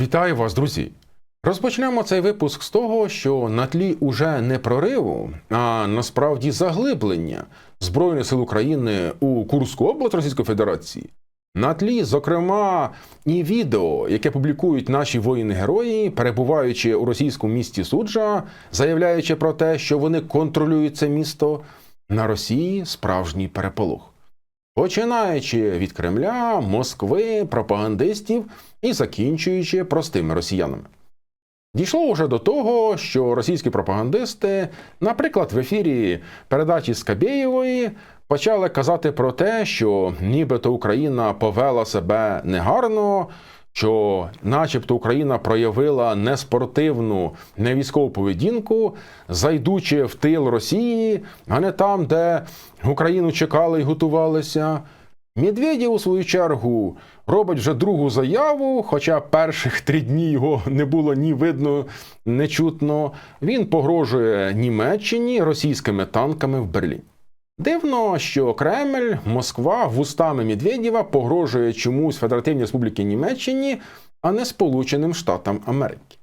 Вітаю вас, друзі! Розпочнемо цей випуск з того, що на тлі уже не прориву, а насправді заглиблення Збройних сил України у Курську область Російської Федерації. На тлі, зокрема, і відео, яке публікують наші воїни-герої, перебуваючи у російському місті Суджа, заявляючи про те, що вони контролюють це місто, на Росії справжній переполох. Починаючи від Кремля, Москви, пропагандистів і закінчуючи простими росіянами. Дійшло вже до того, що російські пропагандисти, наприклад, в ефірі передачі Скабєєвої, почали казати про те, що нібито Україна повела себе негарно, що, начебто, Україна проявила неспортивну, невійськову поведінку, зайдучи в тил Росії, а не там, де Україну чекали і готувалися. Медведєв, у свою чергу, робить вже другу заяву, хоча перших три дні його не було ні видно, не чутно. Він погрожує Німеччині російськими танками в Берлін. Дивно, що Кремль, Москва вустами Медведєва погрожує чомусь Федеративній Республіки Німеччині, а не Сполученим Штатам Америки.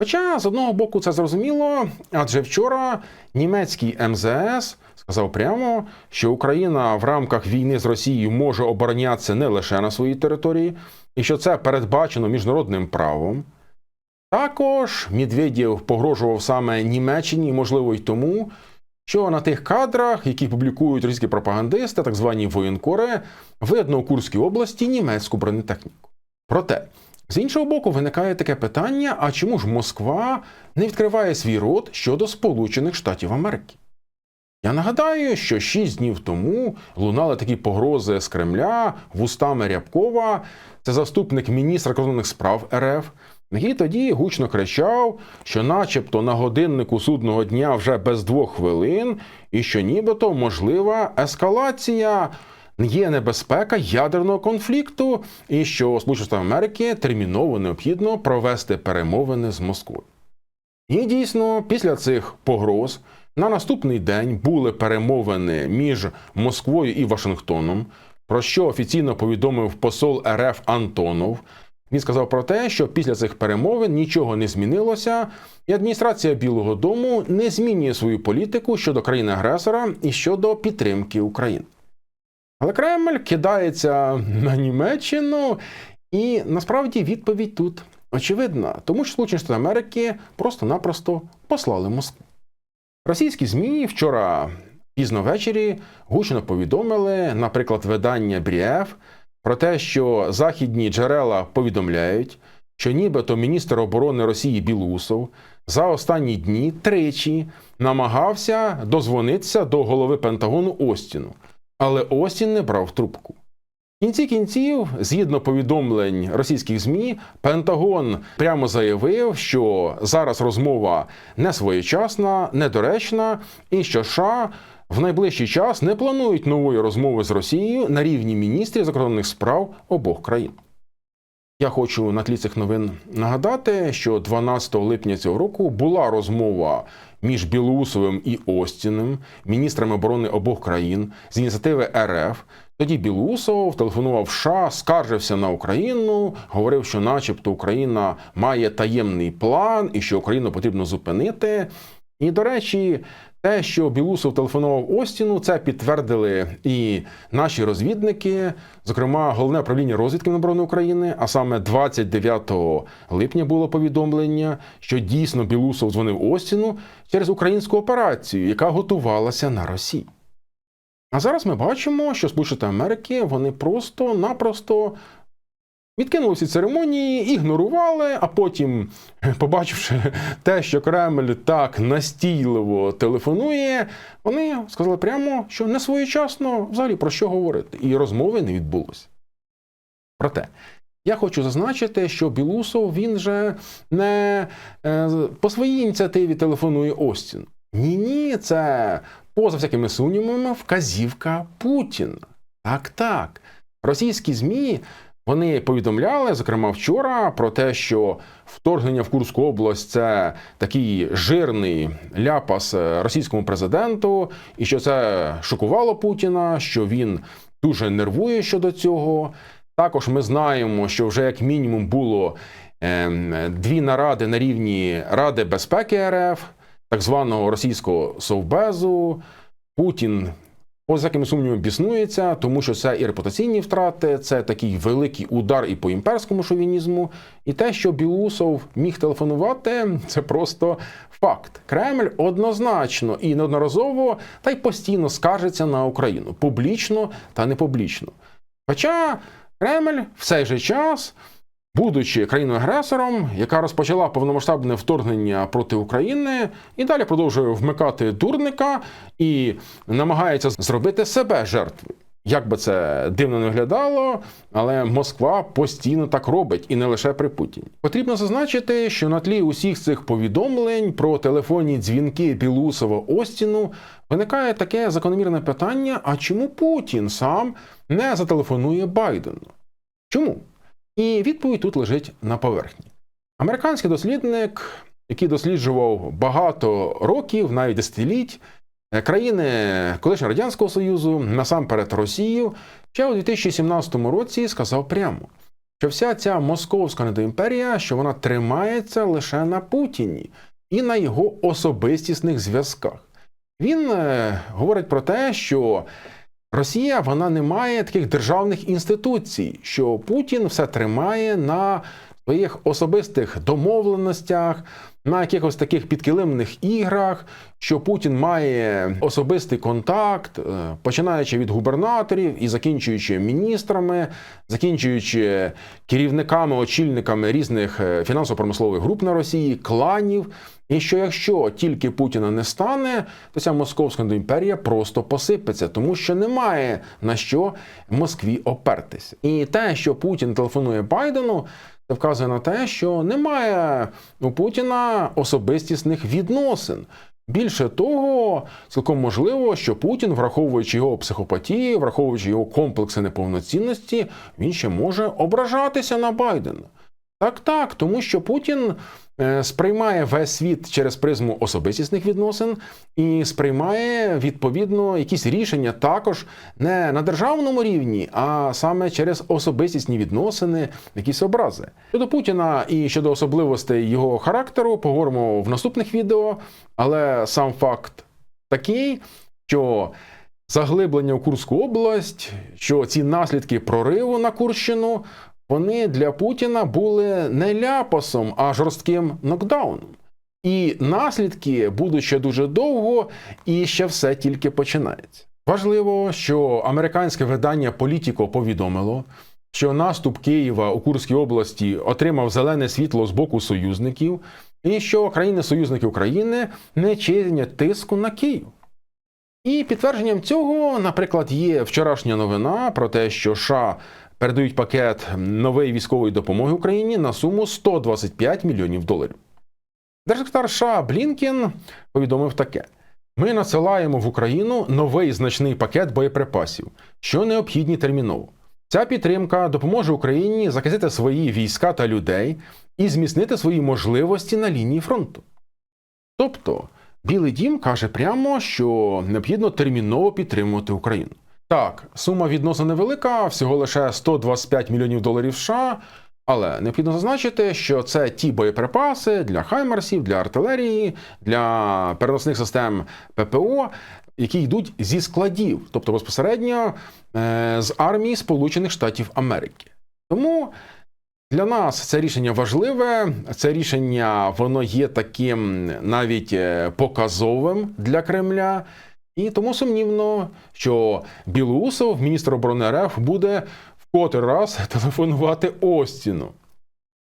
Хоча з одного боку це зрозуміло, адже вчора німецький МЗС сказав прямо, що Україна в рамках війни з Росією може оборонятися не лише на своїй території, і що це передбачено міжнародним правом. Також Медведєв погрожував саме Німеччині, можливо, й тому, що на тих кадрах, які публікують російські пропагандисти, так звані воєнкори, видно у Курській області німецьку бронетехніку. Проте, з іншого боку, виникає таке питання: а чому ж Москва не відкриває свій рот щодо Сполучених Штатів Америки? Я нагадаю, що шість днів тому лунали такі погрози з Кремля вустами Рябкова, це заступник міністра кордонних справ РФ, який тоді гучно кричав, що, начебто, на годиннику судного дня вже без двох хвилин, і що нібито можлива ескалація. Є небезпека ядерного конфлікту, і що Сполучені Штати Америки терміново необхідно провести перемовини з Москвою. І дійсно, після цих погроз на наступний день були перемовини між Москвою і Вашингтоном, про що офіційно повідомив посол РФ Антонов. Він сказав про те, що після цих перемовин нічого не змінилося, і адміністрація Білого Дому не змінює свою політику щодо країни-агресора і щодо підтримки України. Але Кремль кидається на Німеччину, і насправді відповідь тут очевидна, тому що Сполучені Штати Америки просто-напросто послали Москву. Російські ЗМІ вчора пізно ввечері гучно повідомили, наприклад, видання Брієв, про те, що західні джерела повідомляють, що нібито міністр оборони Росії Білусов за останні дні тричі намагався дозвонитися до голови Пентагону Остіну, але Остін не брав трубку. В кінці кінців, згідно повідомлень російських ЗМІ, Пентагон прямо заявив, що зараз розмова не своєчасна, недоречна, і що США в найближчий час не планують нової розмови з Росією на рівні міністрів закордонних справ обох країн. Я хочу на тлі цих новин нагадати, що 12 липня цього року була розмова між Білоусовим і Остіним, міністрами оборони обох країн з ініціативи РФ. Тоді Білоусов телефонував США, скаржився на Україну, говорив, що, начебто, Україна має таємний план і що Україну потрібно зупинити. І, до речі, те, що Білусов телефонував Остіну, це підтвердили і наші розвідники, зокрема, головне управління розвідки Міноборони України. А саме 29 липня було повідомлення, що дійсно Білусов дзвонив Остіну через українську операцію, яка готувалася на Росії. А зараз ми бачимо, що Сполучені Америки вони просто-напросто відкинули ці церемонії, ігнорували, а потім, побачивши те, що Кремль так настійливо телефонує, вони сказали прямо, що не своєчасно взагалі про що говорити, і розмови не відбулося. Проте. Я хочу зазначити, що Білусов він же не е, по своїй ініціативі телефонує Остіну. Ні, ні, це поза всякими сумнівами вказівка Путіна. Так, так. Російські ЗМІ вони повідомляли, зокрема вчора, про те, що вторгнення в Курську область це такий жирний ляпас російському президенту, і що це шокувало Путіна, що він дуже нервує щодо цього. Також ми знаємо, що вже як мінімум було ем, дві наради на рівні Ради безпеки РФ, так званого російського совбезу. Путін поза всякими сумнівами біснується, тому що це і репутаційні втрати, це такий великий удар і по імперському шовінізму. І те, що Білусов міг телефонувати, це просто факт. Кремль однозначно і неодноразово та й постійно скаржиться на Україну публічно та не публічно. Хоча Кремль в цей же час. Будучи країною-агресором, яка розпочала повномасштабне вторгнення проти України, і далі продовжує вмикати дурника і намагається зробити себе жертвою. Як би це дивно не виглядало, але Москва постійно так робить і не лише при Путіні. Потрібно зазначити, що на тлі усіх цих повідомлень про телефонні дзвінки Білусова Остіну виникає таке закономірне питання: а чому Путін сам не зателефонує Байдену? Чому? І відповідь тут лежить на поверхні. Американський дослідник, який досліджував багато років, навіть десятиліть, країни колишнього Радянського Союзу, насамперед Росію, ще у 2017 році сказав прямо, що вся ця московська недоімперія, що вона тримається лише на Путіні і на його особистісних зв'язках. Він е, говорить про те, що Росія вона не має таких державних інституцій, що Путін все тримає на своїх особистих домовленостях, на якихось таких підкилимних іграх, що Путін має особистий контакт, е, починаючи від губернаторів і закінчуючи міністрами, закінчуючи керівниками, очільниками різних е, фінансово-промислових груп на Росії, кланів. І що якщо тільки Путіна не стане, то ця московська імперія просто посипеться, тому що немає на що Москві опертися. І те, що Путін телефонує Байдену, це вказує на те, що немає у Путіна особистісних відносин. Більше того, цілком можливо, що Путін, враховуючи його психопатії, враховуючи його комплекси неповноцінності, він ще може ображатися на Байдена. Так, так, тому що Путін Е, сприймає весь світ через призму особистісних відносин і сприймає відповідно якісь рішення також не на державному рівні, а саме через особистісні відносини, якісь образи. Щодо Путіна і щодо особливостей його характеру, поговоримо в наступних відео, але сам факт такий, що. Заглиблення у Курську область, що ці наслідки прориву на Курщину вони для Путіна були не ляпасом, а жорстким нокдауном. І наслідки будуть ще дуже довго, і ще все тільки починається. Важливо, що американське видання Політіко повідомило, що наступ Києва у Курській області отримав зелене світло з боку союзників, і що країни-союзники України не чинять тиску на Київ. І підтвердженням цього, наприклад, є вчорашня новина про те, що США передають пакет нової військової допомоги Україні на суму 125 мільйонів доларів. Держсекретар США Блінкен повідомив таке: ми надсилаємо в Україну новий значний пакет боєприпасів, що необхідні терміново. Ця підтримка допоможе Україні захистити свої війська та людей і зміцнити свої можливості на лінії фронту. Тобто, Білий Дім каже прямо, що необхідно терміново підтримувати Україну. Так, сума відносно невелика, всього лише 125 мільйонів доларів США. Але необхідно зазначити, що це ті боєприпаси для хаймерсів, для артилерії, для переносних систем ППО, які йдуть зі складів, тобто безпосередньо е, з армії Сполучених Штатів Америки. Тому для нас це рішення важливе. Це рішення воно є таким навіть е, показовим для Кремля. І тому сумнівно, що Білоусов, міністр оборони РФ, буде в котрий раз телефонувати Остіну.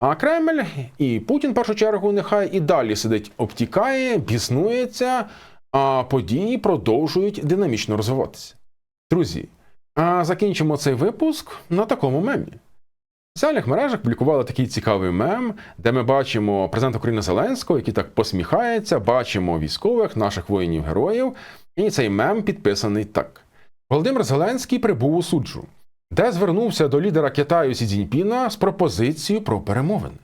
А Кремль і Путін, в першу чергу, нехай і далі сидить, обтікає, біснується, а події продовжують динамічно розвиватися. Друзі, а закінчимо цей випуск на такому мемі. В соціальних мережах публікували такий цікавий мем, де ми бачимо президента України Зеленського, який так посміхається, бачимо військових, наших воїнів-героїв. І цей мем підписаний так: Володимир Зеленський прибув у суджу, де звернувся до лідера Китаю Сі Цзіньпіна з пропозицією про перемовини.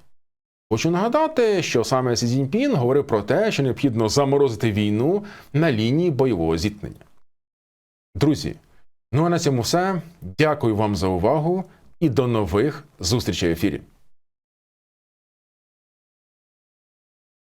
Хочу нагадати, що саме Сі Цзіньпін говорив про те, що необхідно заморозити війну на лінії бойового зіткнення. Друзі, ну а на цьому все. Дякую вам за увагу і до нових зустрічей в ефірі.